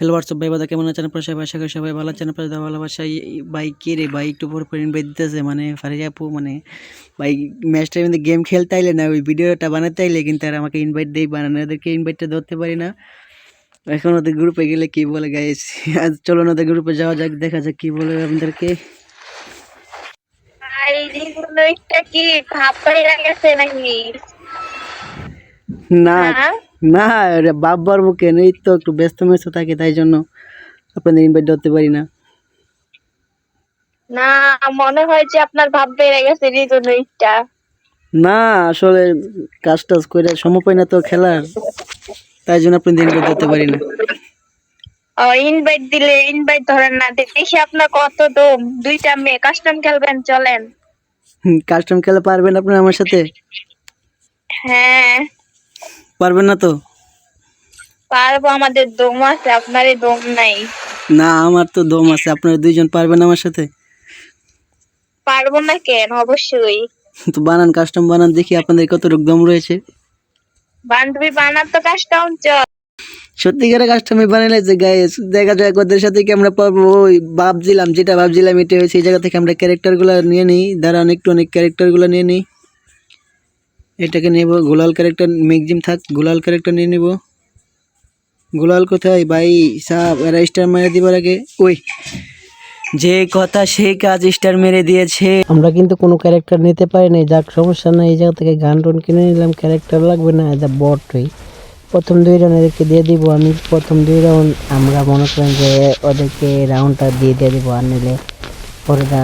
Hello WhatsApp ভাই? বাদা কেমন আছেন আপনারা? সবাই আশা করি সবাই ভালো আছেন। আপনাদের ভালোবাসাই ভাই কে রে ভাই একটু পর পর ইনভাইট দিতেছে মানে ফারিয়া আপু মানে ভাই ম্যাচটা কিন্তু গেম খেলতে আইলে না ওই ভিডিওটা বানাতে আইলে কিন্তু আর আমাকে ইনভাইট দেই বানানো ওদেরকে ইনভাইটটা ধরতে পারি না। এখন ওদের গ্রুপে গেলে কী বলে গাইস আজ চলো ওদের গ্রুপে যাওয়া যাক দেখা যাক কী বলে আমাদেরকে। আর এই জিনিসগুলো একটা কি ভাব বাইরা গেছে নাকি? না হ্যাঁ? না রে বাবার বুকে নেই তো একটু ব্যস্ত ব্যস্ত থাকে তাই জন্য আপনাদের ইনভাইট ধরতে পারি না। না মনে হয় যে আপনার ভাব বেড়ে গেছে এই জন্য একটা না আসলে কাজ টাজ করে সময় পাই না তো খেলার তাই জন্য আপনাদের ইনভাইট ধরতে পারি না। ও ইনভাইট দিলে ইনভাইট ধরেন না দেখি আপনার কত দম। দুইটা মেয়ে কাস্টম খেলবেন চলেন। কাস্টম খেলা পারবেন আপনারা আমার সাথে? হ্যাঁ। পারবেন না তো? পারব আমাদের দম আছে আপনারই দম নাই। না আমার তো দম আছে আপনারা দুইজন পারবেন আমার সাথে? পারব না কেন? অবশ্যই। তো বানান কাস্টম বানান দেখি আপনাদের কতটুকু দম রয়েছে। বান্ধবী বানান তো কাস্টম চল। সত্যিকারের কাস্টমে বানালে যে গায়ে দেখা যায় ওদের সাথে কি আমরা পারব? ওই ভাবছিলাম যেটা ভাবছিলাম এটা হয়েছে এই জায়গা থেকে আমরা ক্যারেক্টারগুলো নিয়ে নিই। দাঁড়ান একটু অনেক ক্যারেক্টারগুলো নিয়ে নিই। এটাকে নেব, গোলাল ক্যারেক্টার ম্যাক্সিম থাক, গোলাল ক্যারেক্টার নিয়ে নেব। গোলাল কোথায়? ভাই সাহ এরা স্টার মেরে দিবার আগে। ওই, যে কথা সেই কাজ স্টার মেরে দিয়েছে। আমরা কিন্তু কোনো ক্যারেক্টার নিতে পারি নাই যাক সমস্যা নাই, এই জায়গা থেকে গান টন কিনে নিলাম ক্যারেক্টার লাগবে না, এটা বট হই প্রথম দুই রাউন্ড এদেরকে দিয়ে দিব, আমি প্রথম দুই রাউন্ড আমরা মনে করেন যে ওদেরকে রাউন্ডটা দিয়ে দিয়ে দিব, আর নিলে ওরা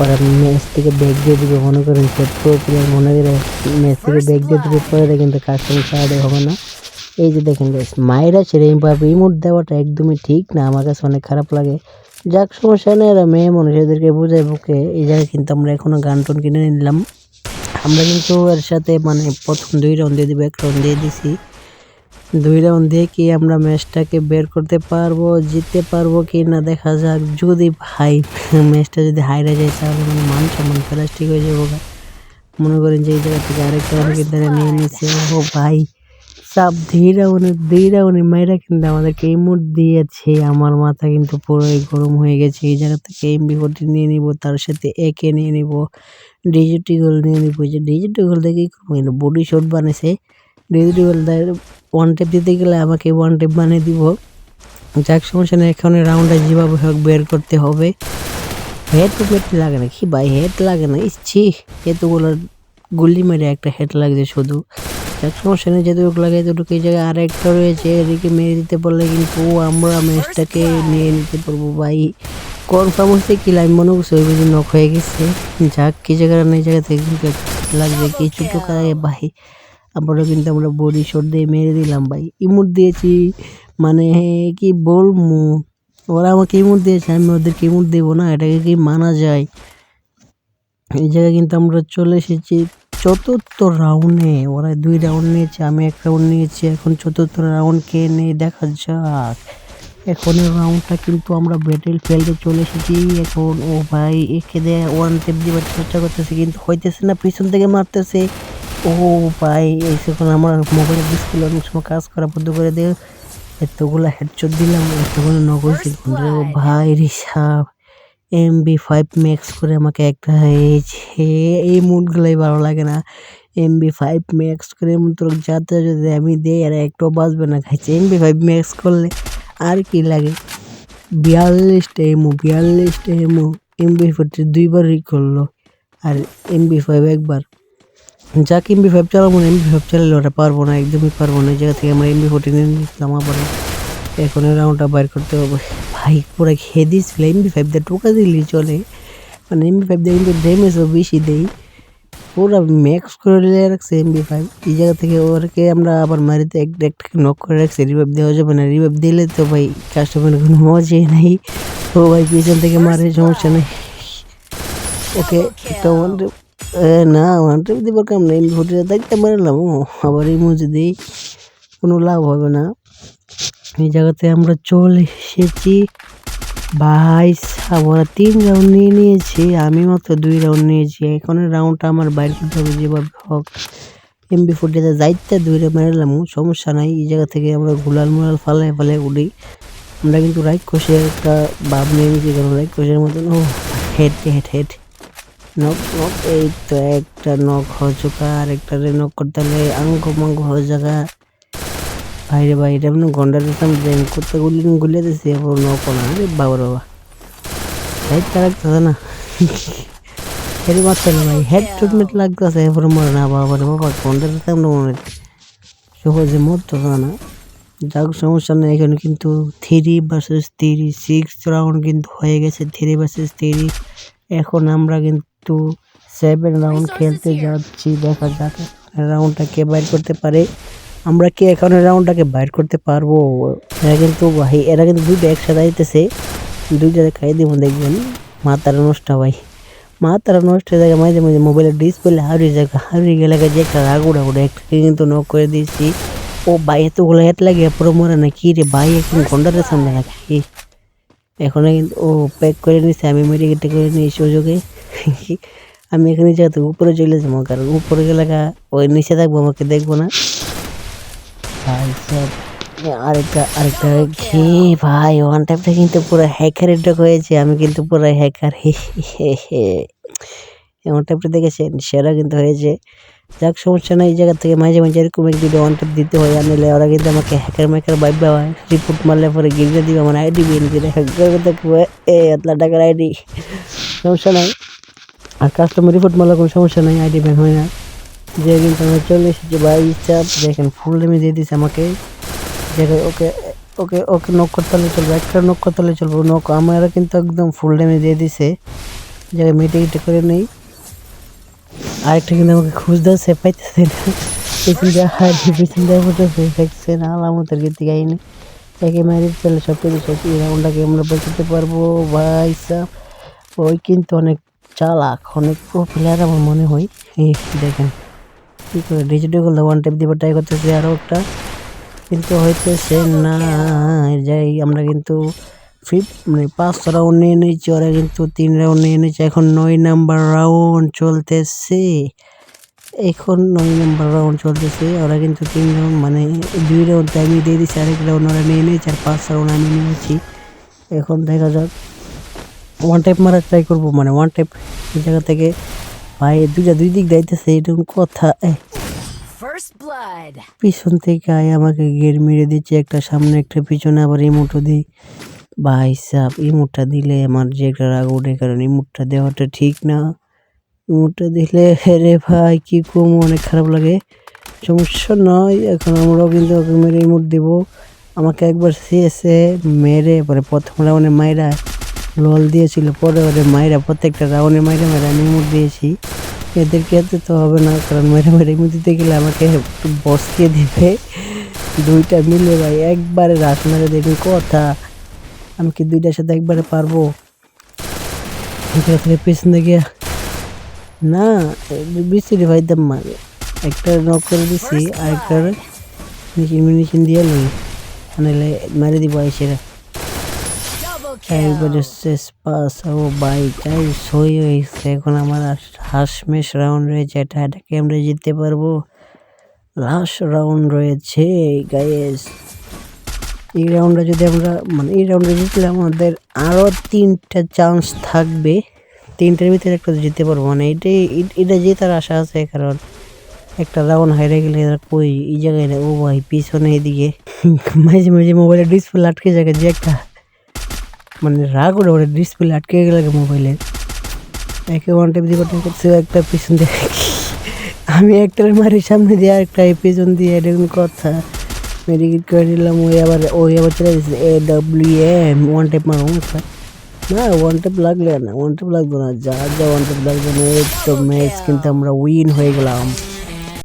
ওরা ম্যাচ থেকে ব্যাগ দিয়ে দিবে, মনে করেন প্রো প্লেয়ার মনে করে ম্যাচ থেকে ব্যাগ দিয়ে দিবে, পরে কিন্তু কাস্টম ছাড়াতে হবে না। এই যে দেখেন মায়েরা ছেড়ে এইভাবে ইমোট দেওয়াটা একদমই ঠিক না, আমার কাছে অনেক খারাপ লাগে। যাক, সমস্যা নেই, এরা মেয়ে মানুষ, এদেরকে বোঝাই বুকে। এই জায়গায় কিন্তু আমরা এখনও গান টন কিনে নিলাম। আমরা কিন্তু এর সাথে মানে প্রথম দুই রাউন্ড দিয়ে দিব, এক রাউন্ড দিয়ে দিছি। দুই রাউন্ড দিয়ে কি আমরা ম্যাচটাকে বের করতে পারব, জিততে পারব কি না দেখা যাক। যদি ভাই ম্যাচটা যদি হাইরে যায় তাহলে মানে মান সম্মান প্লাস্টিক হয়ে যাব। মনে করেন যে এই জায়গা থেকে আরেকটা অনেকের দ্বারা নিয়ে নিচ্ছে ও ভাই সব ধীরা উনি দুই উনি মায়েরা কিন্তু আমাদেরকে ইমোট দিয়েছে। আমার মাথা কিন্তু পুরোই গরম হয়ে গেছে। এই জায়গা থেকে এমবি ফোরটি নিয়ে নিব, তার সাথে একে নিয়ে নিব ডিজিটি গোল নিয়ে নিব। যে ডিজিটি গোল দেখে বডি শট বানিয়েছে। ডিজিটি গোল ওয়ান টেপ দিতে গেলে আমাকে ওয়ান টেপ বানিয়ে দিব। যাক, সমস্যা নেই, এখন রাউন্ডে যেভাবে হোক বের করতে হবে। হেড তো পেট লাগে না, কি ভাই হেড লাগে না ইচ্ছি এতগুলো গুলি মেরে একটা হেড লাগছে শুধু। যাক, সমস্যা নেই যেটুকু লাগে এতটুকু এই জায়গায় আর একটা রয়েছে, এদিকে মেরে দিতে পারলে কিন্তু আমরা ম্যাচটাকে নিয়ে নিতে পারব, ভাই। কনফার্ম হচ্ছে কি লাইন মনে করছে ওই বুঝি নক হয়ে গেছে। যাক, কি জায়গা না জায়গা থেকে কিন্তু লাগছে কিছু টাকা ভাই। আবারও কিন্তু আমরা বডি শট দিয়ে মেরে দিলাম ভাই। ইমুট দিয়েছি মানে কি বলব? ওরা আমাকে ইমুট দিয়েছে, আমি ওদেরকে ইমোট দেবো না, এটাকে কি মানা যায়? এই জায়গায় কিন্তু আমরা চলে এসেছি চতুর্থ রাউন্ডে ওরা দুই রাউন্ড নিয়েছে, আমি এক রাউন্ড নিয়েছি, এখন চতুর্থ রাউন্ড কে নেই দেখা যাক। এখন রাউন্ডটা কিন্তু আমরা ব্যাটেল ফিল্ডে চলে এসেছি, এখন ও ভাই একে দিয়ে ওয়ান টেপ দিবার চেষ্টা করতেছে, কিন্তু হইতেছে না, পিছন থেকে মারতেছে। ও ভাই, এই এখন আমার মোবাইলের ডিসপ্লে অনেক সময় কাজ করা বন্ধ করে দিয়ে, এতগুলো হেডশট দিলাম, এতগুলো নগর ও ভাই, রিসাব এম বি ফাইভ ম্যাক্স করে আমাকে একটা হয়েছে এই মুডগুলোই ভালো লাগে না। এম বি ফাইভ ম্যাক্স করে তোর যাতে যদি আমি দেই, আর একটু বাঁচবে না। খাইছে এম বি ফাইভ ম্যাক্স করলে আর কি লাগে? বিয়াল্লিশটা এমো বিয়াল্লিশটা এমো এম বি ফোরটি দুইবারই করল, আর এম বি ফাইভ একবার। যাক এমবি ফাইভ চালাবো না, এমবি ফাইভ চালালে ওটা পারব না, একদমই পারব না। এই জায়গা থেকে আমরা এমবি ফোরটি নিয়ে নিয়েছিলাম আবার। এখন রাউন্ডটা বাইর করতে হবে। ভাই, পুরো খেয়ে দিয়েছিল, এমবি ফাইভ দিয়ে টোকা দিলি চলে। মানে এমবি ফাইভ দিয়ে কিন্তু ড্যামেজও বেশি দেই পুরো ম্যাক্স করে নিয়ে রাখছে এমবি ফাইভ এই জায়গা থেকে ওরকে আমরা আবার মারিতে এক একটাকে নক করে রাখছি। রিভাইভ দেওয়া যাবে না। রিভাইভ দিলে তো ভাই কাস্টমারের কোনো মজাই নাই। ও ভাই, পিছন থেকে মারে, সমস্যা নেই। ওকে এ না ওয়ান ট্রিপ দিবার কাম নেই ভোটের দেখতে পারলাম ও আবার এই মসজিদ কোনো লাভ হবে না। এই জায়গাতে আমরা চলে এসেছি ভাই আমরা তিন রাউন্ড নিয়ে নিয়েছি, আমি মাত্র দুই রাউন্ড নিয়েছি এখন রাউন্ডটা আমার বাইর করতে হবে, যেভাবে হোক। এমবি ফোর্টিতে যাইতে দুইটা মেরেলাম সমস্যা নাই, এই জায়গা থেকে আমরা গুলাল মুলাল ফালে ফালে উড়ি আমরা কিন্তু রাইট কোষের একটা ভাব নিয়ে নিয়েছি, কারণ রাইট কোষের মতন, ও head head head knock knock এই তো একটা নক হয়ে চুকা আর একটা রে নক করতে হলে আঙ্গ মাঙ্গ হয়ে জায়গা। বাইরে বাইরে এমন গন্ডা দিতাম যে করতে গুলি গুলিয়ে দিছি, এবার নক না। আরে বাবা বাবা। রাইট লাগতেছে না। হেড মারতে না ভাই হেড ট্রিটমেন্ট লাগতেছে, এরপরে মরে না, বাবা রে বাবা গন্ডা দিতাম না মনে সহজে মরতো না যাক, সমস্যা নেই, এখানে কিন্তু three versus three six round কিন্তু হয়ে গেছে থ্রি ভার্সেস থ্রি এখন আমরা কিন্তু সেভেন রাউন্ড খেলতে যাচ্ছি দেখা যাক রাউন্ডটা কে বাইর করতে পারে। আমরা কি এখন রাউন্ডটাকে বাইর করতে পারব? এরা কিন্তু ভাই এরা কিন্তু দুইটা একসাথে আইতেছে। দুইটা খাই দিব দেখবেন। মাথার নষ্ট ভাই। মাথার নষ্ট হয়ে যায় মাঝে মাঝে মোবাইলের ডিসপ্লে হারিয়ে যায় হারিয়ে গেলে যে একটা রাগ উড়া উড়ে একটাকে কিন্তু নক করে দিয়েছি। ও ভাই এতগুলো হেট লাগে পুরো মরে না কি রে ভাই? এখন ঘণ্টার সামনে রাখি। এখন ও প্যাক করে নিছে, আমি মেডিকেটটা করে নিই সুযোগে আমি এখানে যেহেতু উপরে চলে যাব, কারণ উপরে গেলে ওই নিচে থাকব, আমাকে দেখব না। ভাই, সব আরেকটা আরেকটা কি ভাই ওয়ান টাইপটা কিন্তু পুরো হ্যাকারের ডক হয়েছে, আমি কিন্তু পুরো হ্যাকার হে হে হে ওয়ান টাইপটা দেখেছেন? সেরা কিন্তু হয়েছে। যাক, সমস্যা নাই, এই জায়গা থেকে মাঝে মাঝে এরকম এক দুটো ওয়ান দিতে হয় আনলে ওরা কিন্তু আমাকে হ্যাকার ম্যাকার বাইব হয় রিপোর্ট মারলে পরে গিরে দিবে আমার আইডি বিন করে হ্যাকার দেখব এ এতলা টাকার আইডি সমস্যা নাই। আর কাস্টমার রিপোর্ট মারলে কোনো সমস্যা নাই আইডি ব্যান হয় না। যে কিন্তু আমরা চলে এসেছি ভাই চাপ দেখেন ফুল লেমে দিয়ে দিছে আমাকে। দেখে ওকে ওকে ওকে নক করতে চলবে, একটা নক করতে চলবে নক আমরা কিন্তু একদম ফুল ড্যামেজ দিয়ে দিছে। জায়গায় মেটে করে নেই। আরেকটা কিন্তু আমাকে খুঁজতেছে পাইতেছে না। পিছন দিয়ে হারিয়ে পিছন দিয়ে বলতেছে দেখছেন আলামতের গীতি গাইনি। একে মারি চলে সব কিছু শেষ এই রাউন্ডটাকে আমরা বাঁচাতে পারব, ভাই সাহ ওই কিন্তু অনেক চালাক, অনেক প্রো প্লেয়ার আমার মনে হয়। এই দেখেন, কী করে ডিজিটাল ওয়ান টাইপ দিবার ট্রাই করতেছে আরও একটা। কিন্তু হইতেছে না যাই আমরা কিন্তু ফিফ মানে পাঁচ রাউন্ড নিয়ে নিয়েছি ওরা কিন্তু তিন রাউন্ড নিয়ে নিয়েছে এখন নয় নাম্বার রাউন্ড চলতেছে। এখন নয় নাম্বার রাউন্ড চলতেছে। ওরা কিন্তু তিন রাউন্ড মানে দুই রাউন্ড আমি দিয়ে দিচ্ছি আরেক রাউন্ড ওরা নিয়ে নিয়েছে আর পাঁচ রাউন্ড আমি নিয়েছি। এখন দেখা যাক। ওয়ান টাইপ মারার ট্রাই করব মানে ওয়ান টাইপ এই জায়গা থেকে ভাই দুইটা দুই দিক যাইতেছে এরকম কথা পিছন থেকে আয় আমাকে গের মেরে দিচ্ছে একটা সামনে একটা পিছনে আবার এই ইমোটো দিই। ভাই সাহ ইমোটটা দিলে আমার যে একটা রাগ ওঠে, কারণ ইমোটটা দেওয়াটা ঠিক না। ইমোটটা দিলে রে ভাই, কি কম অনেক খারাপ লাগে। সমস্যা নয়, এখন আমরাও কিন্তু মেরে ইমোট দিব। আমাকে একবার সিএসে মেরে, পরে প্রথম রাউন্ডে মাইরা লল দিয়েছিল, পরে ওরে মাইরা প্রত্যেকটা রাউন্ডে মাইরা মাইরা আমি ইমোট দিয়েছি। এদেরকে এতে তো হবে না, কারণ মেরে মেরে ইমোট দিতে গেলে আমাকে বসকে দিবে। দুইটা মিলে ভাই, একবারে রাত মেরে দেবে কথা আমি কি দুইটার সাথে একবারে পারব? এখান থেকে পিছনে গিয়া না বিসিরি ভাই দাম মারে একটা নক করে দিছি, আর একটা মেশিন মেশিন দিয়ে লই। মানে মেরে দিব এসেরা Double শেষ পাস ও ভাই চাই সই হয়েছে। এখন আমার হাসমেশ রাউন্ড রয়েছে। এটা এটাকে আমরা জিততে পারব। লাস্ট রাউন্ড রয়েছে গাইস এই রাউন্ডে যদি আমরা মানে এই রাউন্ডে জিতলে আমাদের আরও তিনটা চান্স থাকবে। তিনটের ভিতরে একটা জিততে পারব। মানে এটাই এটা জেতার আশা আছে, কারণ একটা রাউন্ড হাইরে গেলে কই? এই জায়গায় ও ভাই, পিছনে এদিকে। মাঝে মাঝে মোবাইলের ডিসপ্লে আটকে যায়, যে একটা মানে রাগ ওটা ওটা ডিসপ্লে আটকে গেলে মোবাইলের একে ওয়ান টাইপ দিয়ে করছে একটা পিছন দিয়ে আমি একটার মারি, সামনে দিয়ে আরেকটা পিছন দিয়ে এরকম কথা মেডিকেট করে নিলাম ওই আবার ওই আবার চলে গেছে A W M one tap মারো না ওয়ান টেপ লাগলে না ওয়ান টেপ লাগবে না যা যা ওয়ান টেপ লাগবে না এই তো ম্যাচ কিন্তু আমরা উইন হয়ে গেলাম